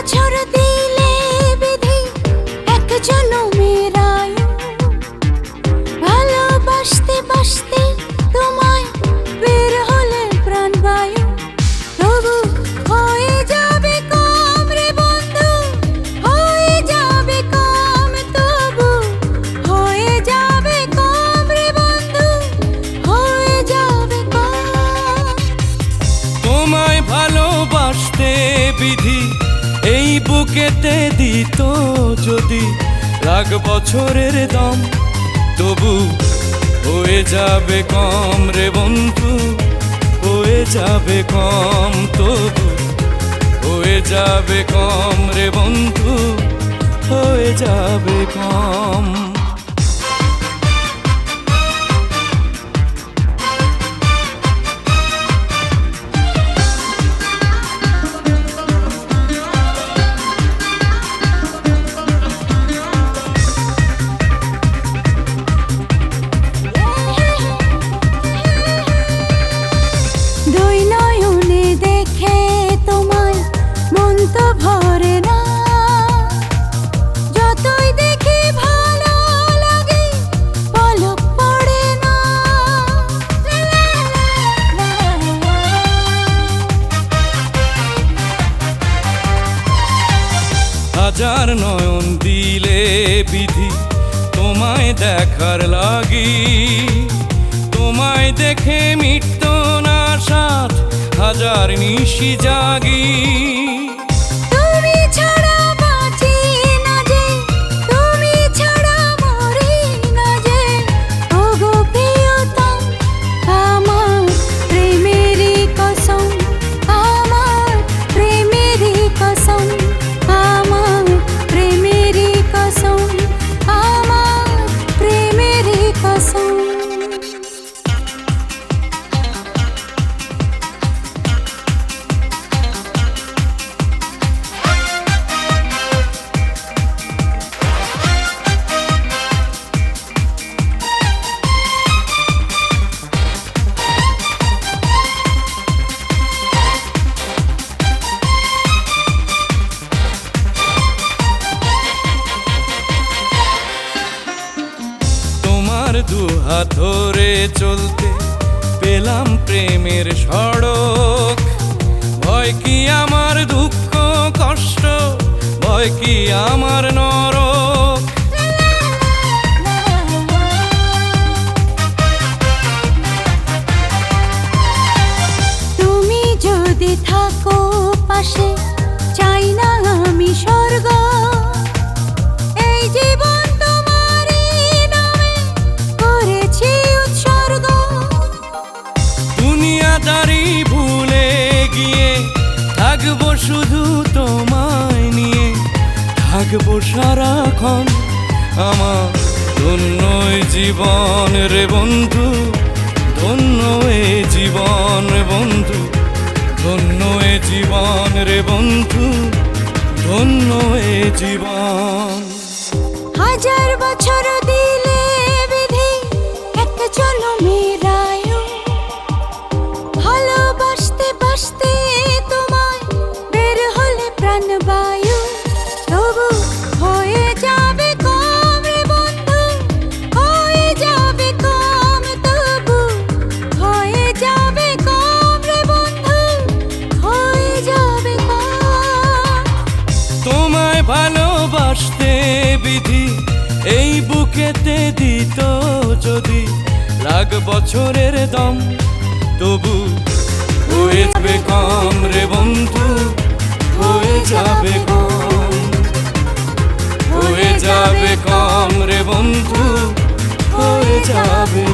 বছর দিলে বিধি, এক জনমের ভালোবাসতে বাসতে তোমায় বের হলে প্রাণ বায়ু প্রভু হয়ে যাবে কম রে বন্ধু, হয়ে যাবে কম তবু। হয়ে যাবে কম রে বন্ধু, হয়ে যাবে কম। তোমায় ভালোবাসতে বিধি বুকেতে দিত যদি লাখ বছরের দম, তবু হয়ে যাবে কম রে বন্ধু, হয়ে যাবে কম তবু, হয়ে যাবে কম রে বন্ধু, হয়ে যাবে কম হাজার নয়ন দিলে বিধি, তোমায় দেখার লাগি। তোমায় দেখে মিটত না সাত হাজার নিশি জাগি। ধরে চলতে পেলাম প্রেমের সড়ক। ভয় কি আমার দুঃখ কষ্ট? ভয় কি আমার নরক? দুনিয়াদারি ভুলে গিয়ে থাকব শুধু তোমায় নিয়ে। থাকব সারাক্ষণ আমার ধন্য এ জীবন রে বন্ধু ধন্য এ জীবন রে বন্ধু ধন্য এ জীবন রে বন্ধু ধন্য এ জীবন। হাজার বছর দিলে বিধি, একটা চলো মেরায় বিধি, এই বুকেতে দিত যদি লাগ বছরের দম। তবু হয়ে যাবে কম রে বন্ধু, হয়ে যাবে কম। হয়ে যাবে কম রে বন্ধু, হয়ে যাবে